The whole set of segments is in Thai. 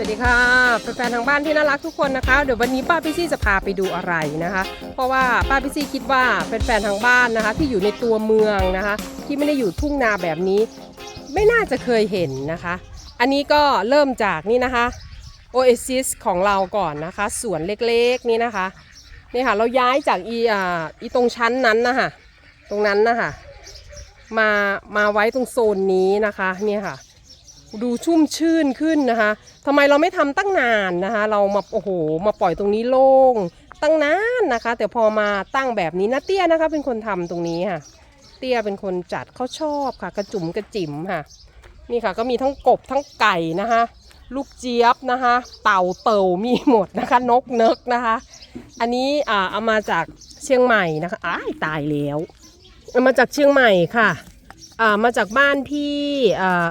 วัสดีค่ะแฟนๆทางบ้านที่น่ารักทุกคนนะคะ เดี๋ยววันนี้ป้าพี่ซี่จะพาไปดูอะไรนะคะ เพราะว่าป้าพี่ซี่คิดว่าแฟนๆทางบ้านนะคะ ที่อยู่ในตัวเมืองนะคะ ที่ไม่ได้อยู่ทุ่งนาแบบนี้ ไม่น่าจะเคยเห็นนะคะ อันนี้ก็เริ่มจากนี่นะคะ Oasis ของเราก่อนนะคะสวนเล็กๆนี่นะคะนี่ค่ะเราย้ายจากอีอ่าอีตรงชั้นนั้นนะคะตรงนั้นนะคะมามาไว้ตรงโซนนี้นะคะเนี่ยค่ะ ดูชุ่มชื่นขึ้นนะคะทำไมเราไม่ทำตั้งนานนะคะ เรามาโอ้โหมาปล่อยตรงนี้โล่งตั้งนานนะคะ แต่พอมาตั้งแบบนี้นะเตี้ยนะคะ เป็นคนทำตรงนี้ค่ะ เตี้ยเป็นคนจัดเขาชอบค่ะ กระจุ๋มกระจิ๋มค่ะ นี่ค่ะก็มีทั้งกบทั้งไก่นะคะ ลูกเจี๊ยบนะคะ เต่าเต่ามีหมดนะคะ นกเนกนะคะ อันนี้อ่าเอามาจากเชียงใหม่นะคะอ้ายตายแล้วเอามาจากเชียงใหม่ค่ะอ่ามาจากบ้านพี่อ่า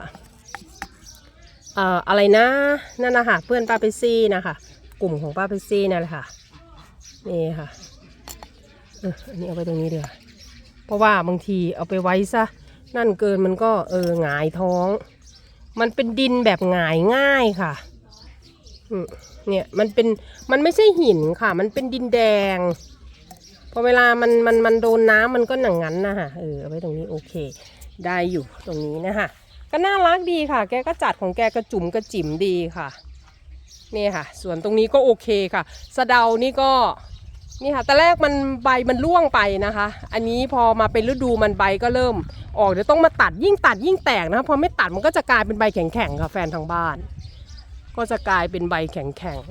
เอ่ออะไรนะนั่นนะคะเพื่อนป้าเปซี่นะคะกลุ่มของป้าเปซี่นั่นแหละค่ะนี่ค่ะเอออันนี้เอาไปตรงนี้เดี๋ยวเพราะว่าบางทีเอาไปไว้ซะนั่นเกินมันก็เออหงายท้อง มันเป็นดินแบบหงายง่ายค่ะเนี่ยมันเป็นมันไม่ใช่หินค่ะ มันเป็นดินแดงพอเวลามันมันมันโดนน้ำมันก็หนังงั้นนะคะเออเอาไว้ตรงนี้โอเค ได้อยู่ตรงนี้นะคะ ก็น่ารักดีค่ะ แกก็จัดของแกกระจุ๋มกระจิ๋มดีค่ะนี่ค่ะ ส่วนตรงนี้ก็โอเคค่ะ สะเดานี่ก็นี่ค่ะแต่แรกมันใบมันร่วงไปนะคะ อันนี้พอมาเป็นฤดูมันใบก็เริ่ม ออกเดี๋ยวต้องมาตัดยิ่งตัดยิ่งแตกนะคะพอไม่ตัดมันก็จะกลายเป็นใบแข็งๆค่ะแฟนทางบ้าน ก็จะกลายเป็นใบแข็ง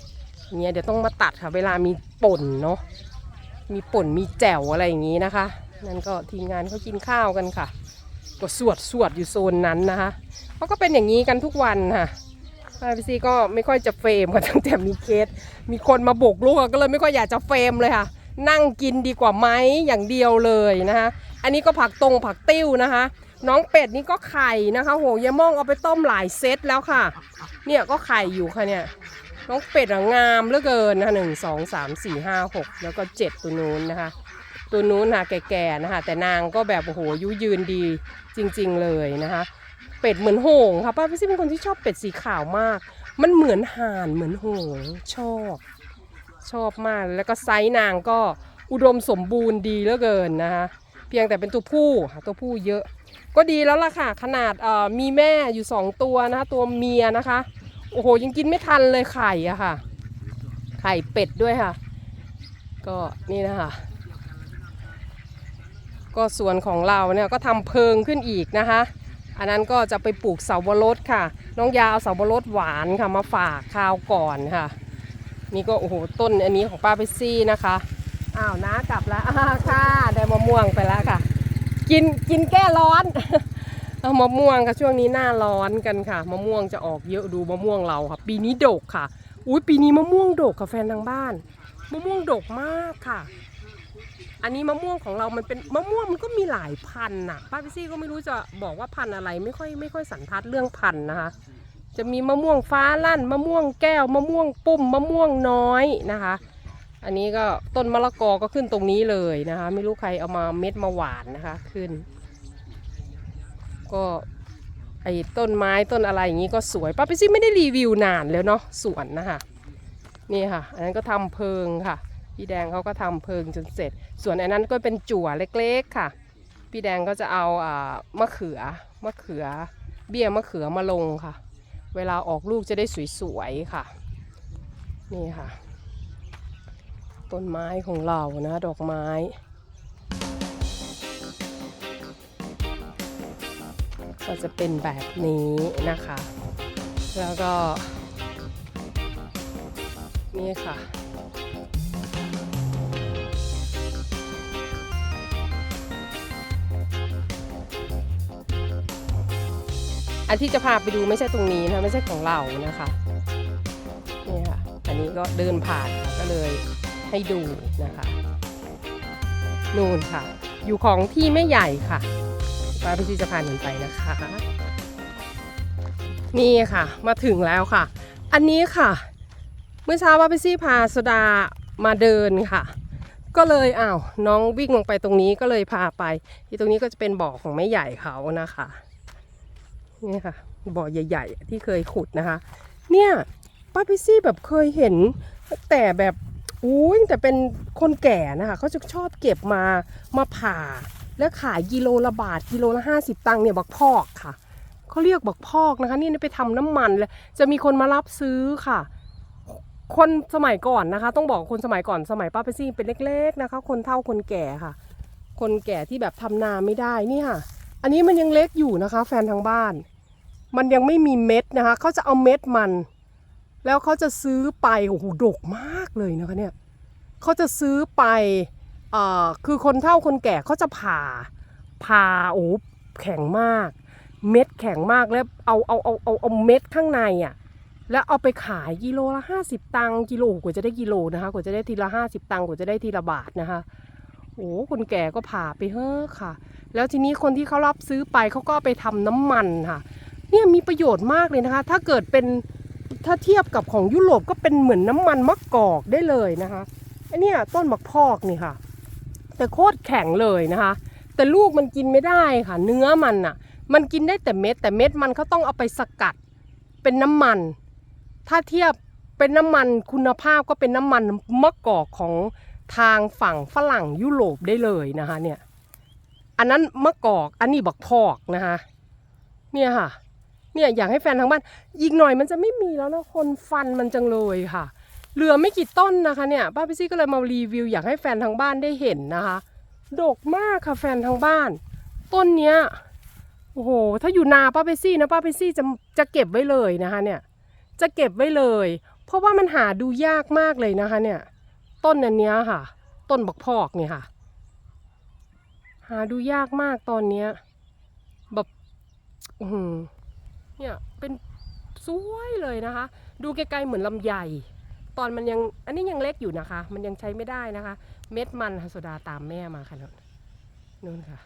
ๆเนี่ยเดี๋ยวต้องมาตัดค่ะเวลามีป่นเนาะมีป่นมีแจ่วอะไรอย่างนี้นะคะนั่นก็ทีมงานเขากินข้าวกันค่ะ ก็สวดสวดอยู่โซนนั้นนะคะเขาก็เป็นอย่างนี้กันทุกวันค่ะป้าพี่ซีก็ไม่ค่อยจะเฟรมค่ะตั้งแต่มีเคส มีคนมาโบกลูกก็เลยไม่ค่อยอยากจะเฟรมเลยค่ะ นั่งกินดีกว่าไหมอย่างเดียวเลยนะคะอันนี้ก็ผักตรงผักติ้วนะคะ น้องเป็ดนี่ก็ไข่นะคะโหยายม่องเอาไปต้มหลายเซตแล้วค่ะ เนี่ยก็ไข่อยู่ค่ะเนี่ยน้องเป็ดงามเหลือเกินนะหนึ่งสองสามสี่ห้าหกแล้วก็เจ็ดตัวนู้นนะคะ ตัวนู้นค่ะแก่ๆนะคะแต่นางก็แบบโอ้โหยุยืนดีจริงๆเลยนะคะ เป็ดเหมือนโหงค่ะป้าพี่ซี่เป็นคนที่ชอบเป็ดสีขาวมาก มันเหมือนห่านเหมือนโหงชอบ ชอบมากแล้วก็ไซส์นางก็อุดมสมบูรณ์ดีเหลือเกินนะคะเพียงแต่เป็นตัวผู้ค่ะตัวผู้เยอะ ก็ดีแล้วล่ะค่ะขนาดมีแม่อยู่สองตัวนะคะตัวเมียนะคะโอ้โหยังกินไม่ทันเลยไข่อะค่ะ ไข่เป็ดด้วยค่ะ ก็นี่นะคะ ก็ส่วนของเราเนี่ยก็ทำเพิงขึ้นอีกนะคะ อันนั้นก็จะไปปลูกเสาวรสค่ะ น้องยาเอาเสาวรสหวานค่ะมาฝากข้าวก่อนค่ะ นี่ก็โอ้โหต้นอันนี้ของป้าเปซี่นะคะอ้าวน้ากลับแล้วอ่าค่ะได้มะม่วงไปแล้วค่ะ กินกินแก้ร้อนเอามะม่วงค่ะช่วงนี้หน้าร้อนกันค่ะมะม่วงจะออกเยอะดูมะม่วงเราค่ะ ปีนี้ดกค่ะ อุ้ยปีนี้มะม่วงดกค่ะแฟนทางบ้านมะม่วงดกมากค่ะ อันนี้มะม่วงของเรามันเป็นมะม่วงมันก็มีหลายพันน่ะป้าพี่ซี่ก็ไม่รู้จะบอกว่าพันอะไรไม่ค่อยไม่ค่อยสันทัดเรื่องพันนะคะ จะมีมะม่วงฟ้าลั่นมะม่วงแก้วมะม่วงปุ่มมะม่วงน้อยนะคะ อันนี้ก็ต้นมะละกอก็ขึ้นตรงนี้เลยนะคะ ไม่รู้ใครเอามาเม็ดมาหวานนะคะขึ้น ก็ไอ้ต้นไม้ต้นอะไรอย่างนี้ก็สวยป้าพี่ซี่ไม่ได้รีวิวนานแล้วเนาะสวนนะคะนี่ค่ะ อันนั้นก็ทำเพิงค่ะ พี่แดงเขาก็ทำเพิงจนเสร็จ ส่วนอันนั้นก็เป็นจั่วเล็กๆค่ะ พี่แดงก็จะเอาอ่ามะเขือมะเขือ เบี้ยมะเขือมาลงค่ะ เวลาออกลูกจะได้สวยๆค่ะ นี่ค่ะ ต้นไม้ของเรานะดอกไม้ก็จะเป็นแบบนี้นะคะ แล้วก็ นี่ค่ะ อันที่จะพาไปดูไม่ใช่ตรงนี้นะไม่ใช่ของเรานะคะนี่ค่ะอันนี้ก็เดินผ่านก็เลยให้ดูนะคะนู่นค่ะ อยู่ของที่ไม่ใหญ่ค่ะปาพิธีจะพาหนไปนะคะ นี่ค่ะมาถึงแล้วค่ะ อันนี้ค่ะ เมื่อเช้าป้าพิซี่พาสดามาเดินค่ะ ก็เลยอ้าวน้องวิ่งลงไปตรงนี้ก็เลยพาไปที่ตรงนี้ก็จะเป็นบ่อของแม่ใหญ่เขานะคะ นี่ค่ะบ่อใหญ่ ๆ ที่เคยขุดนะคะ เนี่ยป้าพิซี่แบบเคยเห็น แต่แบบอุ้ยแต่เป็นคนแก่นะคะเขาจะชอบเก็บมามาผ่า แล้วขายกิโลละบาทกิโลละห้าสิบตังค์เนี่ยบักพอกค่ะเขาเรียกบักพอกนะคะ นี่ไปทำน้ำมันแล้วจะมีคนมารับซื้อค่ะคนสมัยก่อนนะคะ ต้องบอกคนสมัยก่อนสมัยป้าเปซี่เป็นเล็ก ๆนะคะ คนเฒ่าคนแก่ค่ะ คนแก่ที่แบบทำนาไม่ได้นี่ค่ะ อันนี้มันยังเล็กอยู่นะคะ แฟนทางบ้าน มันยังไม่มีเม็ดนะคะเขาจะเอาเม็ดมัน แล้วเขาจะซื้อไปโอ้โหดกมากเลยนะคะเนี่ยเขาจะซื้อไปเอ่อคือคนเฒ่าคนแก่เขาจะผ่าผ่าโอ้โหแข็งมาก เม็ดแข็งมากแล้วเอาเอาเอาเอาเอาเม็ดข้างในอะแล้วเอาไปขายกิโลละห้าสิบตังค์กิโลกว่าจะได้กิโลนะคะ กว่าจะได้ทีละห้าสิบตังค์กว่าจะได้ทีละบาทนะคะ โอ้คนแก่ก็ผ่าไปเฮ้อค่ะ แล้วทีนี้คนที่เขารับซื้อไปเขาก็ไปทำน้ำมันค่ะ เนี่ยมีประโยชน์มากเลยนะคะ ถ้าเกิดเป็นถ้าเทียบกับของยุโรปก็เป็นเหมือนน้ำมันมะกอกได้เลยนะคะไอเนี่ยต้นมะพอกนี่ค่ะ แต่โคตรแข็งเลยนะคะ แต่ลูกมันกินไม่ได้ค่ะ เนื้อมันอะ มันกินได้แต่เม็ด แต่เม็ดมันเขาต้องเอาไปสกัดเป็นน้ำมัน ถ้าเทียบเป็นน้ำมันคุณภาพก็เป็นน้ำมันมะกอกของ ทางฝั่งฝรั่งยุโรปได้เลยนะคะเนี่ยอันนั้นมะกอกอันนี้บักพอกนะคะเนี่ยค่ะเนี่ยอยากให้แฟนทางบ้านอีกหน่อยมันจะไม่มีแล้วนะคนฟันมันจังเลยค่ะเหลือไม่กี่ต้นนะคะเนี่ยป้าพิซี่ก็เลยมารีวิวอยากให้แฟนทางบ้านได้เห็นนะคะดกมากค่ะแฟนทางบ้าน ต้นเนี้ยโอ้โหถ้าอยู่นาป้าพิซี่นะป้าพิซี่จะจะเก็บไว้เลยนะคะเนี่ยจะเก็บไว้เลย เพราะว่ามันหาดูยากมากเลยนะคะเนี่ย ต้นอันเนี้ยค่ะ ต้นบักพอกเนี่ยค่ะ หาดูยากมากตอนเนี้ยแบบอืเนี่ยเป็นสวยเลยนะคะ ดูไกลๆเหมือนลำไยตอนมันยังอันนี้ยังเล็กอยู่นะคะ มันยังใช้ไม่ได้นะคะ เม็ดมันค่ะโซดาตามแม่มาค่ะนู่นนู่นค่ะ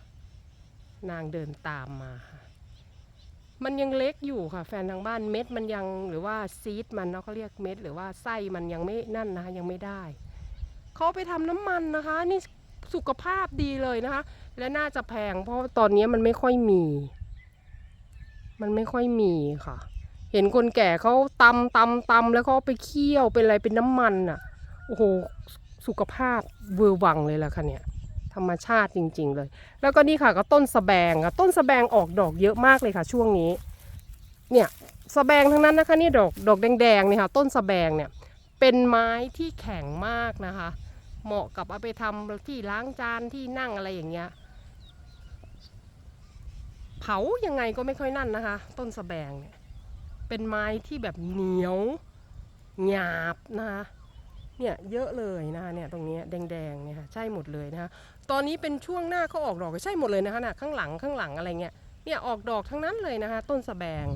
นางเดินตามมาค่ะมันยังเล็กอยู่ค่ะ แฟนทางบ้านเม็ดมันยังหรือว่าซีดมันเนาะเขาเรียกเม็ด หรือว่าไส้มันยังไม่นั่นนะคะยังไม่ได้ เขาไปทำน้ำมันนะคะ นี่สุขภาพดีเลยนะคะ และน่าจะแพงเพราะตอนนี้มันไม่ค่อยมี มันไม่ค่อยมีค่ะ เห็นคนแก่เขาตำตำตำแล้วเขาไปเคี่ยวเป็นอะไรเป็นน้ำมันอะโอ้โหสุขภาพเวอร์วังเลยล่ะค่ะเนี่ยธรรมชาติจริง ๆ เลย แล้วก็นี่ค่ะก็ต้นสะแบงค่ะต้นสะแบงออกดอกเยอะมากเลยค่ะ ช่วงนี้ เนี่ยสะแบงทั้งนั้นนะคะนี่ดอกดอกแดงๆเนี่ยค่ะ ต้นสะแบงเนี่ยเป็นไม้ที่แข็งมากนะคะ เหมาะกับเอาไปทำที่ล้างจานที่นั่งอะไรอย่างเงี้ย เผายังไงก็ไม่ค่อยนั่นนะคะ ต้นสะแบงเนี่ยเป็นไม้ที่แบบเหนียวหยาบนะคะเนี่ยเยอะเลยนะคะเนี่ยตรงนี้แดงๆเนี่ยค่ะใช่หมดเลยนะคะตอนนี้เป็นช่วงหน้าเขาออกดอกใช่หมดเลยนะคะน่ะข้างหลังข้างหลังอะไรเงี้ยเนี่ยออกดอกทั้งนั้นเลยนะคะ ต้นสะแบง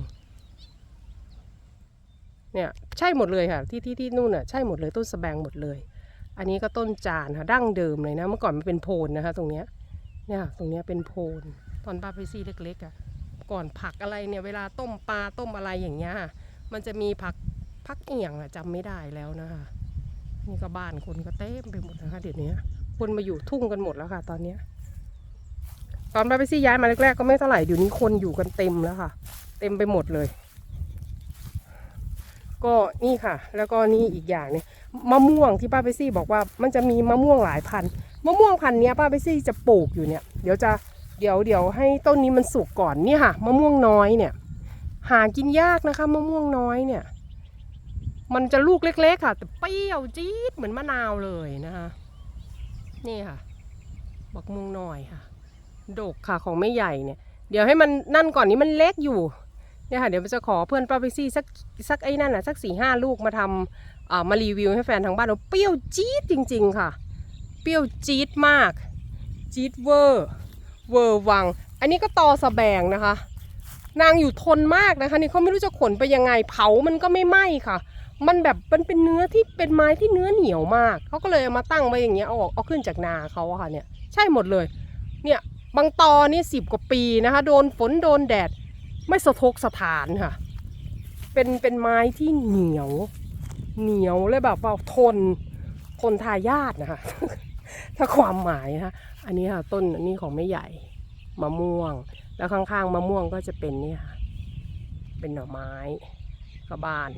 เนี่ยใช่หมดเลยค่ะที่ที่ที่นู่นน่ะใช่หมดเลยต้นสะแบงหมดเลย อันนี้ก็ต้นจานค่ะดั้งเดิมเลยนะเมื่อก่อนมันเป็นโพนนะคะ ตรงเนี้ยเนี่ยตรงเนี้ยเป็นโพนตอนป้าไปซี่เล็กๆอะ่ะก่อนผักอะไรเนี่ยเวลาต้มปลาต้มอะไรอย่างเงี้ยมันจะมีผักผักเอียงอะจำไม่ได้แล้วนะคะนี่ก็บ้านคนก็เต็มไปหมดนะคะเดี๋ยวนี้คนมาอยู่ทุ่งกันหมดแล้วค่ะ ตอนเนี้ยตอนป้าไปซี่ย้ายมาแรกๆก็ไม่เท่าไหร่เดี๋ยวนี้คนอยู่กันเต็มแล้วค่ะ เต็มไปหมดเลย ก็นี่ค่ะ แล้วก็นี่อีกอย่างเนี่ยมะม่วงที่ป้าไปซี่บอกว่ามันจะมีมะม่วงหลายพันธุ์มะม่วงพันธุ์เนี้ยป้าไปซี่จะปลูกอยู่เนี่ย เดี๋ยวจะเดี๋ยวเดี๋ยวให้ต้นนี้มันสุกก่อนนี่ค่ะมะม่วงน้อยเนี่ย หากินยากนะคะมะม่วงน้อยเนี่ย มันจะลูกเล็ก ๆ ค่ะ แต่เปรี้ยวจี๊ดเหมือนมะนาวเลยนะคะนี่ค่ะบักม่วงน้อยค่ะ ดกค่ะของไม่ใหญ่เนี่ย เดี๋ยวให้มันนั่นก่อนนี้มันเล็กอยู่ เนี่ยค่ะเดี๋ยวจะขอเพื่อนป้าไปซี่สักสักไอ้นั่นน่ะสักสี่ห้าลูกมาทำอ่ามารีวิวให้แฟนทางบ้านเราเปรี้ยวจี๊ดจริง ๆ ค่ะ เปรี้ยวจี๊ดมาก จี๊ดเวอร์เวอร์วัง อันนี้ก็ตอสะแบงนะคะ นางอยู่ทนมากนะคะ นี่เขาไม่รู้จะขนไปยังไงเผามันก็ไม่ไหม้ค่ะ มันแบบมันเป็นเนื้อที่เป็นไม้ที่เนื้อเหนียวมากเขาก็เลยเอามาตั้งไว้อย่างเงี้ยเอาออกเอาขึ้นจากนาเขาอะค่ะเนี่ยใช่หมดเลย เนี่ยบางตอนี่สิบกว่าปีนะคะ โดนฝนโดนแดด ไม่สะทกสถานค่ะ เป็นเป็นไม้ที่เหนียว เหนียวเลยแบบว่าทนทนทายาทนะคะ ถ้าความหมายนะคะอันนี้ค่ะต้นอันนี้ของไม่ใหญ่มะม่วง แล้วข้างๆมะม่วงก็จะเป็นเนี่ยค่ะ เป็นหน่อไม้กับบ้าน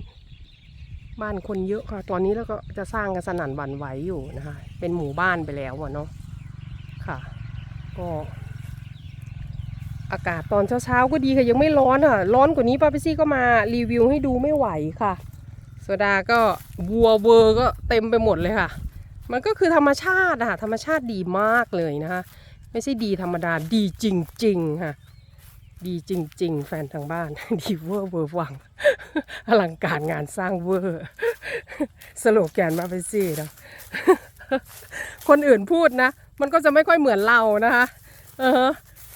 บ้านคนเยอะค่ะ ตอนนี้แล้วก็จะสร้างกันสนั่นหวั่นไหวอยู่นะคะ เป็นหมู่บ้านไปแล้วอะเนาะค่ะ ก็ อากาศตอนเช้าๆก็ดีค่ะยังไม่ร้อนอะ ร้อนกว่านี้ป้าพิซี่ก็มารีวิวให้ดูไม่ไหวค่ะโซดาก็วัวเวอร์ก็เต็มไปหมดเลยค่ะ มันก็คือธรรมชาติอะค่ะธรรมชาติดีมากเลยนะคะ ไม่ใช่ดีธรรมดาดีจริง ๆ ค่ะ ดีจริง ๆ แฟนทางบ้าน ดีเวอร์เวอร์วังอลังการงานสร้างเวอร์สโลแกนมาไปสินะคนอื่นพูดนะ มันก็จะไม่ค่อยเหมือนเรานะคะ เออ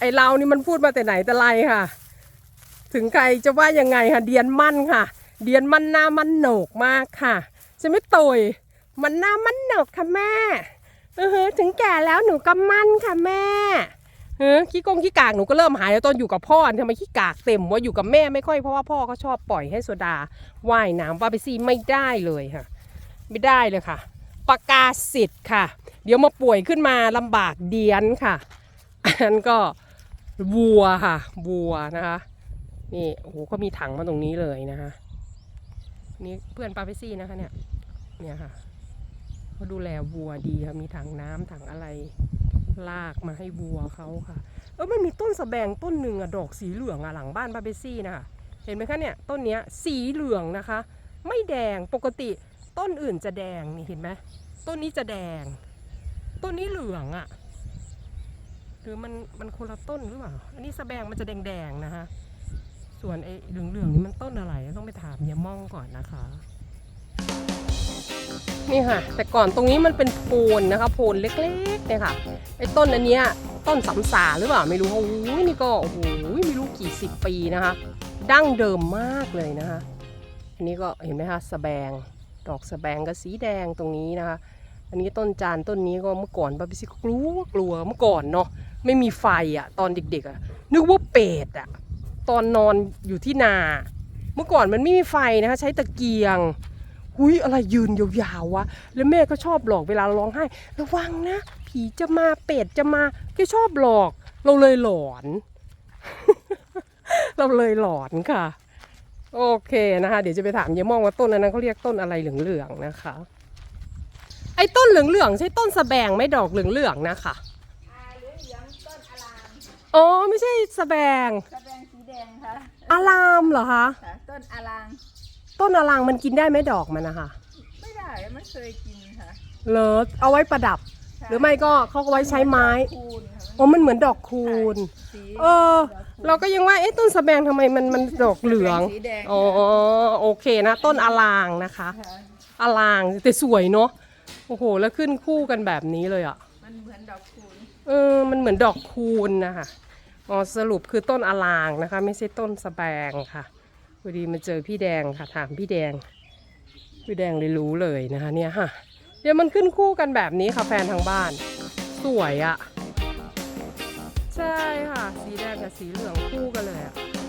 ไอเรานี่มันพูดมาแต่ไหนแต่ไรค่ะ ถึงใครจะว่ายังไงค่ะเดียนมั่นค่ะ เดียนมั่นหน้ามั่นโหนกมากค่ะจะไม่ตยมันหน้ามั่นโหนกค่ะแม่เออถึงแก่แล้วหนูก็มั่นค่ะแม่เออขี้กงขี้กากหนูก็เริ่มหายแล้วตอนอยู่กับพ่อทำไมขี้กากเต็มว่าอยู่กับแม่ไม่ค่อยเพราะว่าพ่อเขาชอบปล่อยให้โซดาว่ายน้ำว่าไปซีไม่ได้เลยค่ะ ไม่ได้เลยค่ะประกาศสิทธิ์ค่ะ เดี๋ยวมาป่วยขึ้นมาลำบากเดียนค่ะอันนั้นก็ วัวค่ะวัวนะคะนี่โอ้โหก็มีถังมาตรงนี้เลยนะคะนี่เพื่อนปาเปซี่นะคะเนี่ยเนี่ยค่ะเขาดูแลวัวดีค่ะมีถังน้ำถังอะไรลากมาให้วัวเขาค่ะเออมันมีต้นสะแบงต้นหนึ่งอะดอกสีเหลืองอะหลังบ้านปาเปซี่นะคะเห็นไหมคะเนี่ยต้นเนี้ยสีเหลืองนะคะ ไม่แดงปกติต้นอื่นจะแดงนี่เห็นไหมต้นนี้จะแดง ต้นนี้เหลืองอะ หรือมันมันคนละต้นหรือเปล่า อันนี้สะแบงมันจะแดงๆนะคะ ส่วนไอ้เหลืองๆนี่มันต้นอะไร ต้องไปถามยายม่องก่อนนะคะ นี่ค่ะ แต่ก่อนตรงนี้มันเป็นโพนนะคะ โพนเล็กๆเนี่ยค่ะ ไอ้ต้นอันเนี้ยต้นสำสาหรือเปล่าไม่รู้โอ้โหนี่ก็โอ้โหไม่รู้กี่สิบปีนะคะ ดั้งเดิมมากเลยนะคะ อันนี้ก็เห็นไหมคะสะแบง ดอกสะแบงก็สีแดงตรงนี้นะคะ อันนี้ต้นจานต้นนี้ก็เมื่อก่อนป้าพิซิก็กลัวกลัวเมื่อก่อนเนาะ ไม่มีไฟอะ่ะ ตอนเด็กๆอะ่ะนึกว่าเป็ดอะ่ะตอนนอนอยู่ที่นา เมื่อก่อนมันไม่มีไฟนะคะ ใช้ตะเกียงหุยอะไรยืนยาวๆวะแล้วแม่ก็ชอบหลอกเวลาร้องไห้ ระวังนะผีจะมาเป็ดจะมาแกชอบหลอก เราเลยหลอน เราเลยหลอนค่ะ โอเคนะคะ เดี๋ยวจะไปถามยายม่องว่าต้นอันนั้นเขาเรียกต้นอะไรเหลืองๆนะคะ ไอ้ต้นเหลืองๆใช่ต้นสะแบงไม่ดอกเหลืองๆนะคะ อ่าเหลืองเหลืองต้นอลาม อ๋อไม่ใช่สะแบงกระแบงสีแดงค่ะอารามเหรอคะ ค่ะต้นอลามต้นอารางมันกินได้ไหมดอกมันนะคะไม่ได้ไม่เคยกินค่ะเลิศเอาไว้ประดับ ใช่หรือไม่ก็เขาก็ไว้ใช้ไม้คูณค่ะอ๋อมันเหมือนดอกคูณ สีเออ เราก็ยังว่าเอ๊ะต้นสะแบงทำไมมันมันดอกเหลือง สีแดงอ๋อโอเคนะ ต้นอารางนะคะ ค่ะอารางแต่สวยเนาะโอ้โห แล้วขึ้นคู่กันแบบนี้เลยอะ เออ มันเหมือนดอกคูณนะคะอ๋อสรุปคือต้นอลางนะคะ ไม่ใช่ต้นสแบงค่ะพอดีมาเจอพี่แดงค่ะ ถามพี่แดง พี่แดงเลยรู้เลยนะคะ เนี่ยค่ะ เดี๋ยวมันขึ้นคู่กันแบบนี้ค่ะแฟนทางบ้าน สวยอะ่ะ ใช่ค่ะ สีแดงกับสีเหลืองคู่กันเลยอะ่ะ